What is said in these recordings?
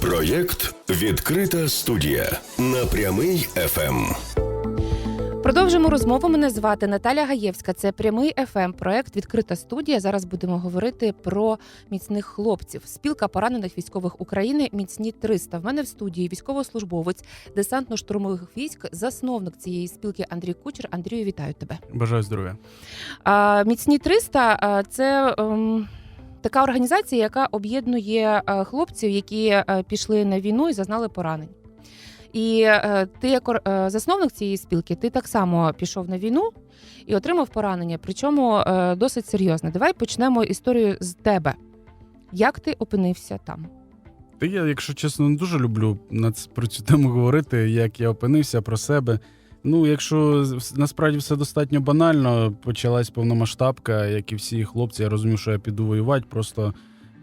Проєкт Відкрита студія на прямий Ем. ФМ. Продовжимо розмову. Мене звати Наталя Гаєвська. Це прямий ФМ, проект Відкрита студія. Зараз будемо говорити про міцних хлопців. Спілка поранених військових України Міцні 300. В мене в студії військовослужбовець десантно-штурмових військ, засновник цієї спілки Андрій Кучер. Андрію, вітаю тебе. Бажаю здоров'я. А, Міцні 300 – це. ем, Така організація, яка об'єднує е, хлопців, які е, пішли на війну і зазнали поранень. І е, ти, як засновник цієї спілки, ти так само пішов на війну і отримав поранення, причому досить серйозне. Давай почнемо історію з тебе. Як ти опинився там? Та я, якщо чесно, не дуже люблю про цю тему говорити, як я опинився про себе. Ну, якщо насправді все достатньо банально, почалась повномасштабка, як і всі хлопці, я розумів, що я піду воювати. Просто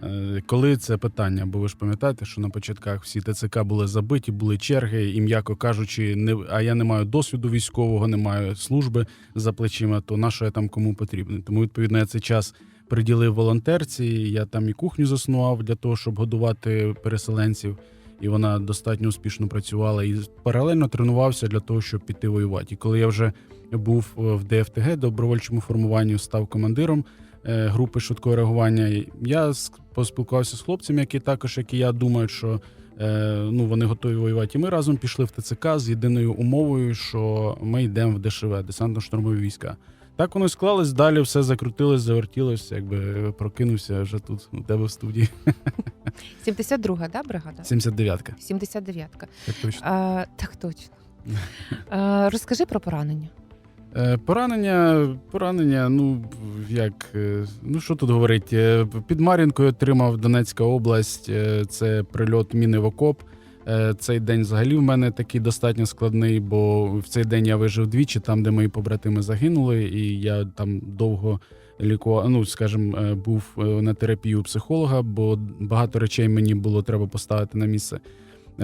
е, коли це питання, бо ви ж пам'ятаєте, що на початках всі ТЦК були забиті, були черги, і м'яко кажучи, не а я не маю досвіду військового, не маю служби за плечима, то на що я там кому потрібен? Тому відповідно я цей час приділив волонтерці. Я там і кухню заснував для того, щоб годувати переселенців. І вона достатньо успішно працювала і паралельно тренувався для того, щоб піти воювати. І коли я вже був е, в ДФТГ добровольчому формуванню, став командиром е, групи швидкого реагування. Я поспілкувався з хлопцями, які також, як і я, думають, що е, ну вони готові воювати. І ми разом пішли в ТЦК з єдиною умовою, що ми йдемо в ДШВ, десантно-штурмові війська. Так воно склалось, далі все закрутилось, завертілось, якби прокинувся вже тут у тебе в студії. 72-га, да, бригада? 79-ка. 79-ка. Так точно. А, так точно. А, розкажи про поранення. Е, Поранення, поранення, ну як, е, ну що тут говорити? Е, Під Мар'їнкою отримав Донецька область. е, Це прильот міни в окоп. Е, Цей день взагалі в мене такий достатньо складний, бо в цей день я вижив двічі, там, де мої побратими загинули, і я там довго лікував, ну скажімо, е, був е, на терапії у психолога, бо багато речей мені було треба поставити на місце.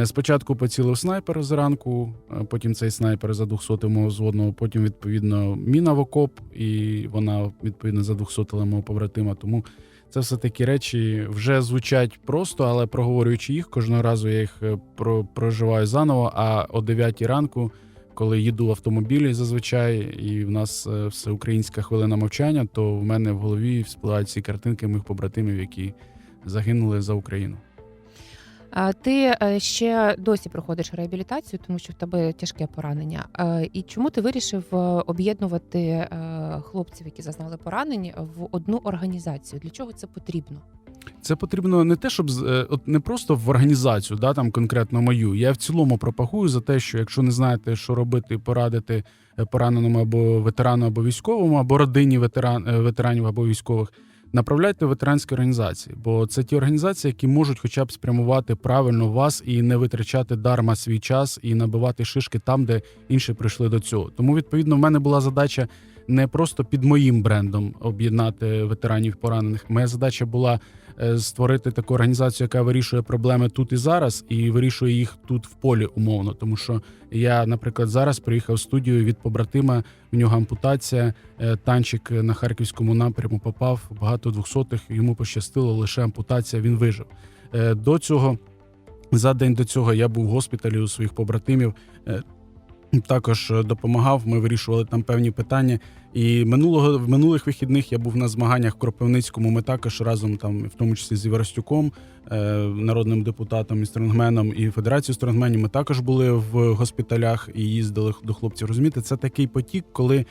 Спочатку поцілив снайпер зранку, потім цей снайпер за 200 мого взводного, потім, відповідно, міна в окоп, і вона, відповідно, за 200 мого побратима. Тому це все такі речі вже звучать просто, але проговорюючи їх, кожного разу я їх е, про, проживаю заново. А о 9 ранку, коли їду в автомобілі зазвичай, і в нас все всеукраїнська хвилина мовчання, то в мене в голові вспливають ці картинки моїх побратимів, які загинули за Україну. Ти е, ще досі проходиш реабілітацію, тому що в тебе тяжке поранення. Е, І чому ти вирішив е, об'єднувати хлопців, які зазнали поранень, в одну організацію? Для чого це потрібно? Це потрібно не те, щоб от не просто в організацію, да там конкретно мою. Я в цілому пропагую за те, що якщо не знаєте, що робити, порадити пораненому або ветерану, або військовому, або родині ветеран, ветеранів або військових, направляйте ветеранські організації, бо це ті організації, які можуть хоча б спрямувати правильно вас і не витрачати дарма свій час і набивати шишки там, де інші прийшли до цього. Тому відповідно в мене була задача не просто під моїм брендом об'єднати ветеранів поранених. Моя задача була е, створити таку організацію, яка вирішує проблеми тут і зараз, і вирішує їх тут в полі умовно. Тому що я, наприклад, зараз приїхав в студію від побратима. В нього ампутація. е, Танчик на харківському напряму попав багато двохсотих. Йому пощастило лише ампутація. Він вижив. Е, До цього за день до цього я був в госпіталі у своїх побратимів. Також е, допомагав. Ми вирішували там певні питання. І минулого в минулих вихідних я був на змаганнях в Кропивницькому. Ми також разом там, в тому числі з Євростюком, е, народним депутатом і стронгменом і Федерацією стронгменів. Ми також були в госпіталях і їздили до хлопців. Розумієте, це такий потік, коли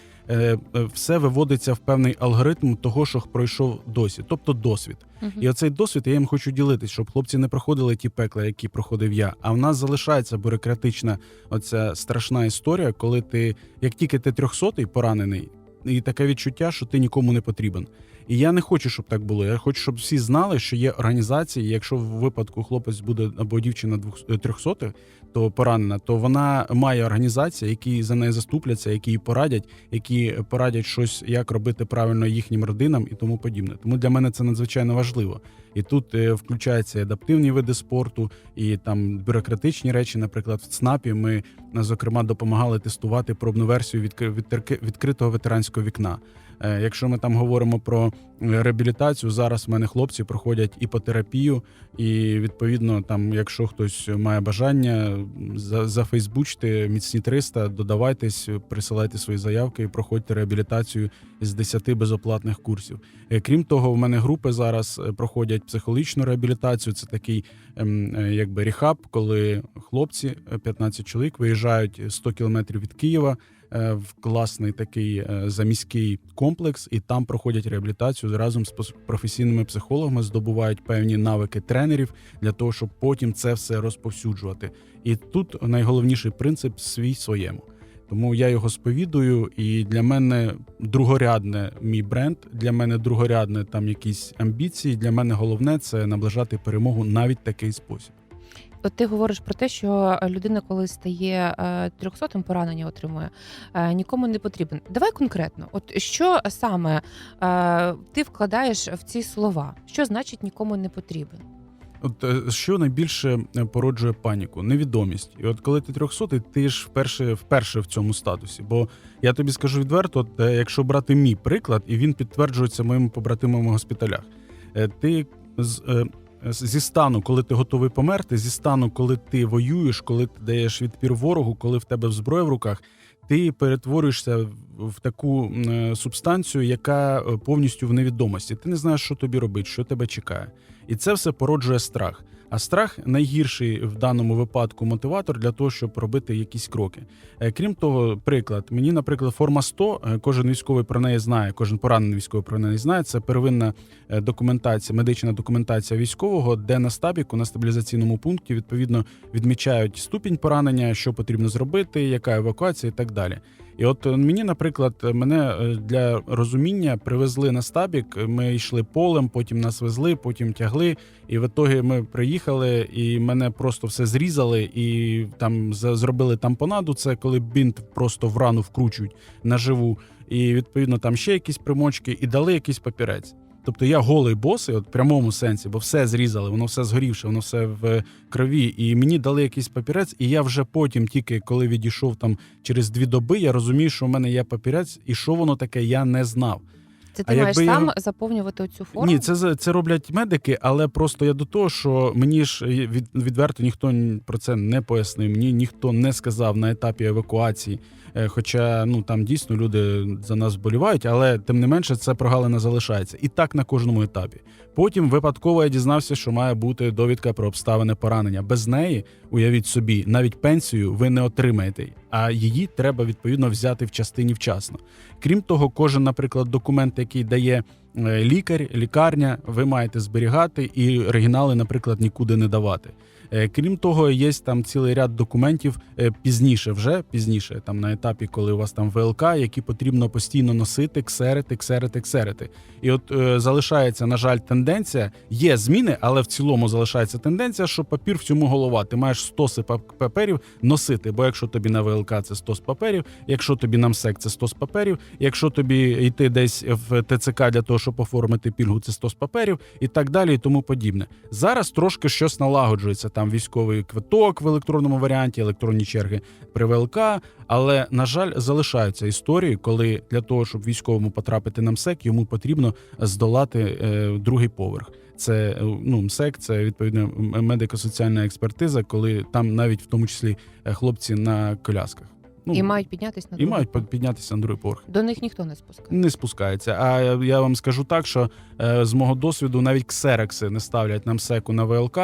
все виводиться в певний алгоритм того, що пройшов досі, тобто досвід. І оцей досвід я їм хочу ділитись, щоб хлопці не проходили ті пекла, які проходив я. А в нас залишається бюрократична оця страшна історія, коли ти, як тільки ти трьохсотий поранений, і таке відчуття, що ти нікому не потрібен. І я не хочу, щоб так було. Я хочу, щоб всі знали, що є організації. Якщо в випадку хлопець буде або дівчина двох трьохсотих, то поранена, то вона має організації, які за неї заступляться, які їй порадять, які порадять щось, як робити правильно їхнім родинам і тому подібне. Тому для мене це надзвичайно важливо. І тут е, включаються адаптивні види спорту, і там бюрократичні речі. Наприклад, в ЦНАПі ми е, зокрема допомагали тестувати пробну версію відкри- відкритого ветеранського вікна. Е, Якщо ми там говоримо про е, реабілітацію, зараз в мене хлопці проходять іпотерапію, і відповідно, там, якщо хтось має бажання, за, зафейсбучте міцні 300, додавайтесь, присилайте свої заявки і проходьте реабілітацію з 10 безоплатних курсів. Е, Крім того, в мене групи зараз проходять психологічну реабілітацію. Це такий ем, якби рехаб, коли хлопці, е, 15 чоловік, виїжджають 100 кілометрів від Києва в класний такий е, заміський комплекс, і там проходять реабілітацію разом з професійними психологами, здобувають певні навики тренерів для того, щоб потім це все розповсюджувати. І тут найголовніший принцип свій своєму. Тому я його сповідую, і для мене другорядне мій бренд, для мене другорядне там якісь амбіції. Для мене головне це наближати перемогу навіть такий спосіб. От ти говориш про те, що людина, коли стає е, трьохсотим поранення, отримує е, нікому не потрібен. Давай конкретно, от що саме е, ти вкладаєш в ці слова? Що значить нікому не потрібен? От е, що найбільше е, породжує паніку? Невідомість. І от коли ти трьохсотий, ти ж вперше вперше в цьому статусі. Бо я тобі скажу відверто, от, е, якщо брати мій приклад, і він підтверджується моїми побратимами в госпіталях, е, ти з. Зі стану, коли ти готовий померти, зі стану, коли ти воюєш, коли ти даєш відпір ворогу, коли в тебе зброя в руках, ти перетворюєшся в- таку е, субстанцію, яка е, повністю в невідомості. Ти не знаєш, що тобі робити, що тебе чекає. І це все породжує страх. А страх найгірший в даному випадку мотиватор для того, щоб робити якісь кроки. Е, Крім того, приклад мені, наприклад, форма 100, е, кожен військовий про неї знає, кожен поранений військовий про неї знає. Це первинна е, документація, медична документація військового, де на стабіку на стабілізаційному пункті відповідно відмічають ступінь поранення, що потрібно зробити, яка евакуація і так далі. І от е, мені, наприклад, е, мене е, для розуміння привезли на стабік. Ми йшли полем, потім нас везли, потім тягли. І в ітогі ми приїхали, і мене просто все зрізали, і там зробили тампонаду. Це коли бінт просто в рану вкручують наживу. І відповідно там ще якісь примочки, і дали якийсь папірець. Тобто я голий босий, от в прямому сенсі, бо все зрізали, воно все згорівше, воно все в крові. І мені дали якийсь папірець, і я вже потім, тільки коли відійшов там через дві доби, я розумію, що в мене є папірець, і що воно таке, я не знав. Це А ти маєш якби я- сам заповнювати цю форму? Ні, це це роблять медики, але просто я до того, що мені ж від, відверто ніхто про це не пояснив. Мені ніхто не сказав на етапі евакуації. Е, Хоча ну там дійсно люди за нас вболівають, але тим не менше це прогалина залишається. І так на кожному етапі. Потім випадково я дізнався, що має бути довідка про обставини поранення. Без неї, уявіть собі, навіть пенсію ви не отримаєте, а її треба відповідно взяти в частині вчасно. Крім того, кожен, наприклад, документ, який дає лікар, лікарня, ви маєте зберігати і оригінали, наприклад, нікуди не давати. Е, Крім того, є там цілий ряд документів е, пізніше, вже пізніше, там на етапі, коли у вас там ВЛК, які потрібно постійно носити, ксерити, ксерити, ксерити. І от е, залишається, на жаль, тенденція. Є зміни, але в цілому залишається тенденція, що папір в цьому голова. Ти маєш стоси паперів носити. Бо якщо тобі на ВЛК це 100 паперів, якщо тобі на МСЕК це 100 паперів, якщо тобі йти десь в ТЦК для того, щоб оформити пільгу, це 100 паперів і так далі, і тому подібне. Зараз трошки щось налагоджується. Там військовий квиток в електронному варіанті, електронні черги при ВЛК. Але на жаль, залишаються історії, коли для того, щоб військовому потрапити на МСЕК, йому потрібно здолати е, другий поверх. Це е, ну МСЕК, це відповідно медико-соціальна експертиза, коли там навіть в тому числі е, хлопці на колясках. Ну, І мають піднятися на і другий мають піднятися на другий поверх. До них ніхто не спускає. Не спускається. А я вам скажу так, що е, з мого досвіду навіть ксерекси не ставлять на МСЕКу на ВЛК.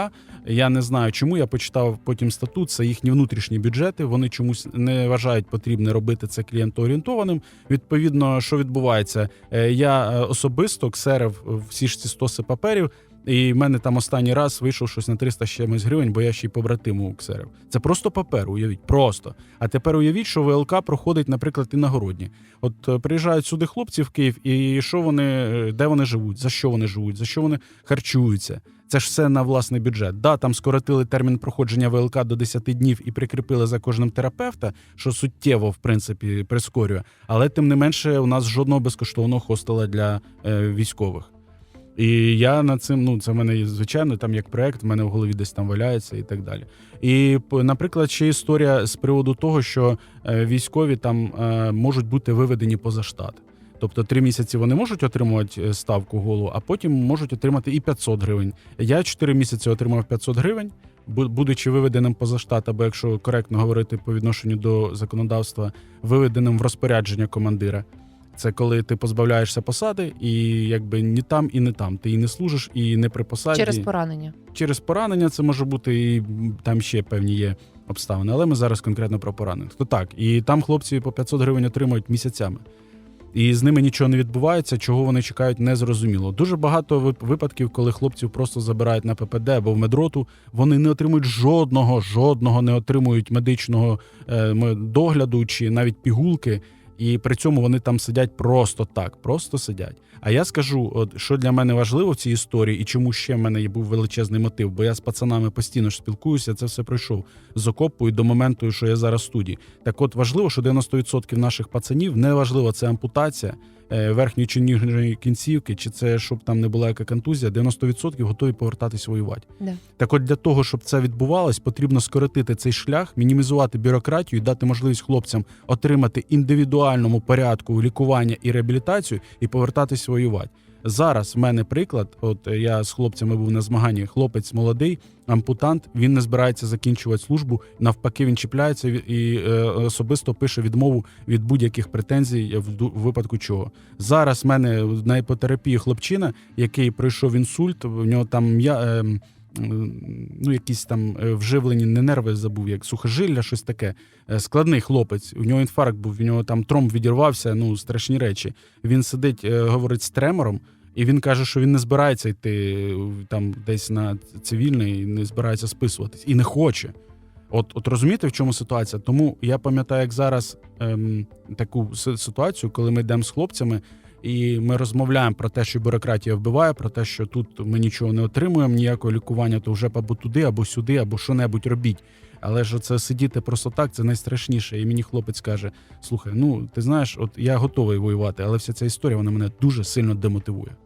Я не знаю, чому я почитав потім статут. Це їхні внутрішні бюджети. Вони чомусь не вважають потрібне робити це клієнтоорієнтованим. Відповідно, що відбувається, Е, я е, особисто ксерив всі ж ці стоси паперів. І в мене там останній раз вийшов щось на 300 з чимось гривень, бо я ще й побратиму ксерив. Це просто папер, уявіть, просто. А тепер уявіть, що ВЛК проходить, наприклад, інагородні. От е, приїжджають сюди хлопці в Київ, і що вони, е, де вони живуть, за що вони живуть, за що вони харчуються. Це ж все на власний бюджет. Да, там скоротили термін проходження ВЛК до 10 днів і прикріпили за кожним терапевта, що суттєво в принципі прискорює. Але тим не менше, у нас жодного безкоштовного хостела для е, військових. І я над цим, ну це в мене звичайно, там як проект, в мене в голові десь там валяється і так далі. І наприклад, ще історія з приводу того, що е, військові там е, можуть бути виведені поза штат. Тобто три місяці вони можуть отримувати е, ставку голу, а потім можуть отримати і 500 гривень. Я 4 місяці отримав 500 гривень, бу- будучи виведеним поза штат, або якщо коректно говорити по відношенню до законодавства, виведеним в розпорядження командира. Це коли ти позбавляєшся посади, і якби ні там, і не там. Ти і не служиш, і не при посаді. Через поранення. Через поранення це може бути і там ще певні є обставини. Але ми зараз конкретно про поранених. То так, і там хлопці по 500 гривень отримують місяцями. І з ними нічого не відбувається, чого вони чекають, незрозуміло. Дуже багато випадків, коли хлопців просто забирають на ППД або в медроту. Вони не отримують жодного, жодного не отримують медичного е, догляду чи навіть пігулки. І при цьому вони там сидять просто так, просто сидять. А я скажу, от що для мене важливо в цій історії, і чому ще в мене був величезний мотив, бо я з пацанами постійно ж спілкуюся, це все пройшов з окопу і до моменту, що я зараз в студії. Так от важливо, що 90% наших пацанів не важливо, це ампутація верхньої чи нижньої кінцівки, чи це щоб там не була яка контузія, 90% готові повертатись воювати. Да. Так от для того, щоб це відбувалось, потрібно скоротити цей шлях, мінімізувати бюрократію і дати можливість хлопцям отримати індивідуальному порядку лікування і реабілітацію і повертатись воювати. Зараз в мене приклад. От е, я з хлопцями був на змаганні. Хлопець молодий, ампутант. Він не збирається закінчувати службу. Навпаки, він чіпляється і- е, особисто пише відмову від будь-яких претензій в в випадку чого. Зараз в мене на іпотерапії хлопчина, який пройшов інсульт. В нього там м'я. е, Ну, якісь там е, вживлені не нерви забув, як сухожилля, щось таке. Складний хлопець. У нього інфаркт був, у нього там тромб відірвався, ну страшні речі. Він сидить, говорить з тремором, і він каже, що він не збирається йти е, там десь на цивільний, не збирається списуватись і не хоче. От, от розумієте, в чому ситуація? Тому я пам'ятаю, як зараз ем, таку ситуацію, коли ми йдемо з хлопцями, і ми розмовляємо про те, що бюрократія вбиває, про те, що тут ми нічого не отримуємо, ніякого лікування, то вже або туди, або сюди, або що-небудь робіть. Але ж це сидіти просто так, це найстрашніше. І мені хлопець каже: слухай, ну ти знаєш, от я готовий воювати, але вся ця історія вона мене дуже сильно демотивує.